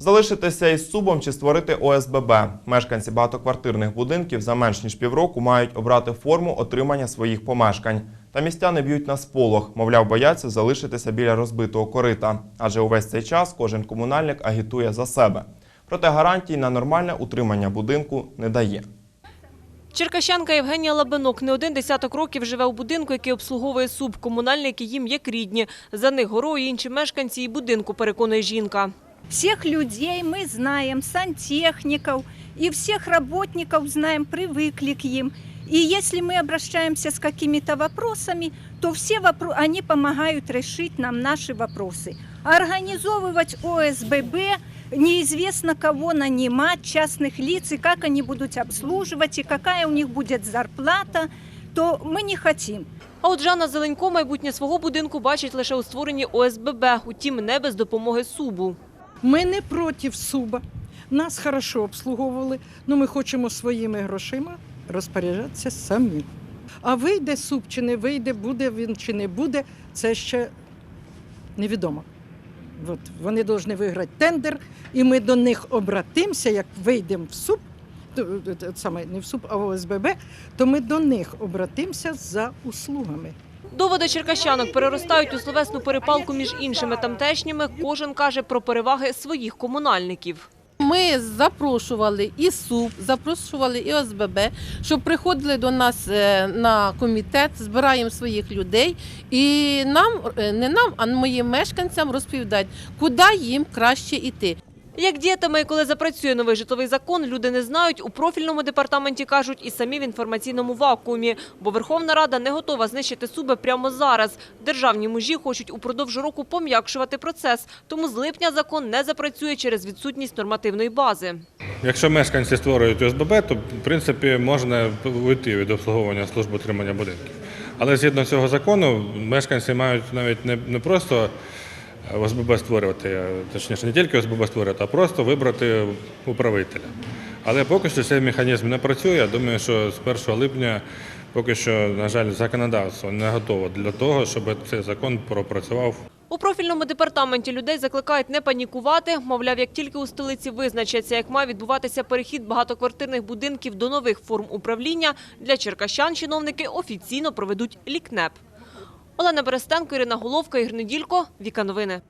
Залишитися із субом чи створити ОСББ. Мешканці багатоквартирних будинків за менш ніж півроку мають обрати форму отримання своїх помешкань. Та містяни б'ють на сполох, мовляв, бояться залишитися біля розбитого корита. Адже увесь цей час кожен комунальник агітує за себе. Проте гарантій на нормальне утримання будинку не дає. Черкащанка Євгенія Лабинок не один десяток років живе у будинку, який обслуговує СУБ. Комунальники їм як рідні. За них горою інші мешканці і будинку, переконує жінка Всех людей мы знаем, сантехников и всех работников знаем, привыкли к им. И если мы обращаемся с какими-то вопросами, то все вопро- они помогают решить нам наши вопросы. А Организовывать ОСББ, неизвестно кого нанимать, частных лиц, и как они будут обслуживать, и какая у них будет зарплата, то мы не хотим. А от Жанна Зеленько майбутнє свого будинку бачить лише у створенні ОСББ, утім не без допомоги СУБу. Ми не проти суба. Нас хорошо обслуговували, але ми хочемо своїми грошима розпоряджатися самі. А вийде суп чи не вийде, буде він чи не буде, це ще невідомо. От, вони повинні виграти тендер, і ми до них обратимося, як вийдемо в суп, е, е, саме не в суп, а в ОСББ, то ми до них обратимося за услугами. Доводи черкащанок переростають у словесну перепалку між іншими тамтешніми. Кожен каже про переваги своїх комунальників. Ми запрошували і СУП, запрошували і ОСББ, щоб приходили до нас е, на комітет, збираємо своїх людей і нам, е, не нам, а моїм мешканцям розповідають, куди їм краще йти. Як діятиме і коли запрацює новий житловий закон, люди не знають. У профільному департаменті кажуть і самі в інформаційному вакуумі. Бо Верховна Рада не готова знищити суби прямо зараз. Державні мужі хочуть упродовж року пом'якшувати процес. Тому з липня закон не запрацює через відсутність нормативної бази. Якщо мешканці створюють ОСББ, то в принципі можна вийти від обслуговування служби утримання будинків. Але згідно цього закону, мешканці мають навіть не просто ОСББ створювати, точніше, не тільки ОСББ створювати, а просто вибрати управителя. Але поки що цей механізм не працює. Я думаю, що з 1 липня поки що, на жаль, законодавство не готово для того, щоб цей закон пропрацював У профільному департаменті людей закликають не панікувати. Мовляв, як тільки у столиці визначаться, як має відбуватися перехід багатоквартирних будинків до нових форм управління, для черкащан чиновники офіційно проведуть лікнеп. Олена Берестенко, Ірина Головка, Ігор Неділько, Віка Новини.